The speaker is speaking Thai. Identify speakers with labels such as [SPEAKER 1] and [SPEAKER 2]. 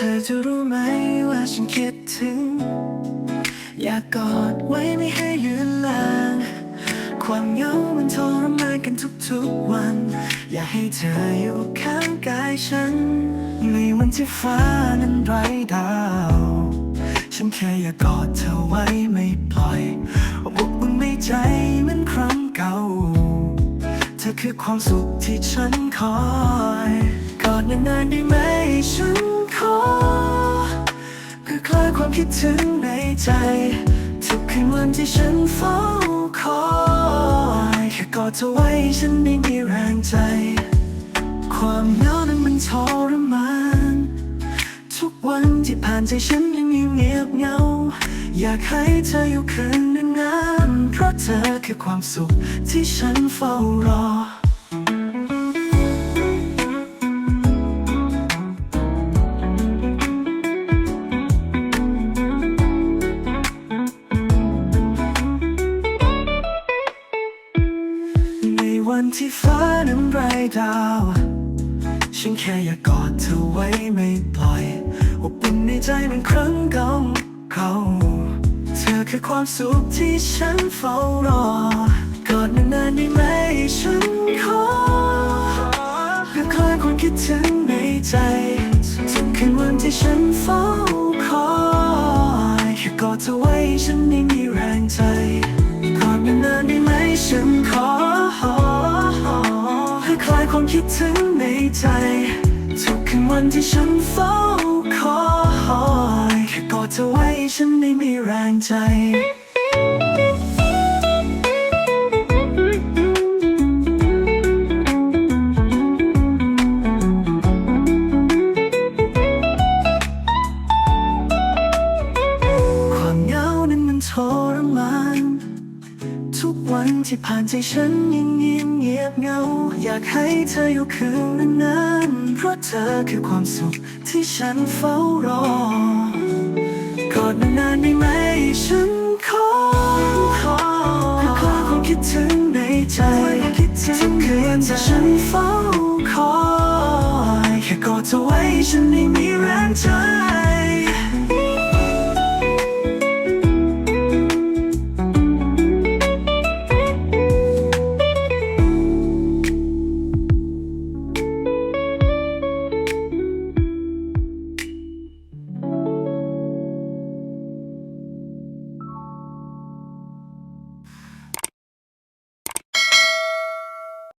[SPEAKER 1] ธอจะรู้ไหมว่าฉันคิดถึง อยากกอดไว้ไม่ให้ยืนลาง ความเหงามันทรมานกันทุกๆวัน อยากให้เธออยู่ข้างกายฉัน ในวันที่ฟ้านั้นไร้ดาว ฉันแค่อยากกอดเธอไว้ไม่ปล่อยอบอุ่นในใจเหมือนครั้งเก่า เธอคือความสุขที่ฉันคอย กอดนานๆได้ไหมฉัน อเพื่อคลายความคิดถึงในใจ ทุกคืนวันที่ฉันเฝ้าคอยแค่กอดเธอไว้ฉันไม่มีแรงใจ ความเหงานั้นมันทรมาน ทุกวันที่ผ่านใจฉันยังอยู่เงียบเหงา อยากให้เธออยู่คืนนานๆเพราะเธอคือความสุขที่ฉันเฝ้ารอ วันที่ฟ้านั้นไร้ดาว ฉันแค่อยากกอดเธอไว้ไม่ปล่อยอบอุ่นในใจเหมันครั้งเก่าเก่าเธอคือความสุขที่ฉันเฝ้ารอกอดนานๆได้ไหมฉันขอเพื่อคลายความคิดถึงในใจทุกคืนวันที่ฉันเฝ้าคอยแค่กอดเธอไว้ฉันไม่มีแรงใจกอดนานๆได้ คิดถึงในใจ ทุกคืนวันที่ฉันเฝ้าคอยแค่กอดเธอไว้ฉันไม่มีแรงใจความเหงานั้นมันทรมาน ทุกวันที่ผ่านใจฉันยังเงียบเงียบเงา อยากให้เธออยู่คืนนานๆเพราะเธอคือความสุขที่ฉันเฝ้ารอกอดนานๆได้ไหมฉันขอขอให้คลายความคิดถึงในใจทุกคืนที่ฉันเฝ้าคอยแค่กอดเธอไว้ฉันไม่มีแรงใจ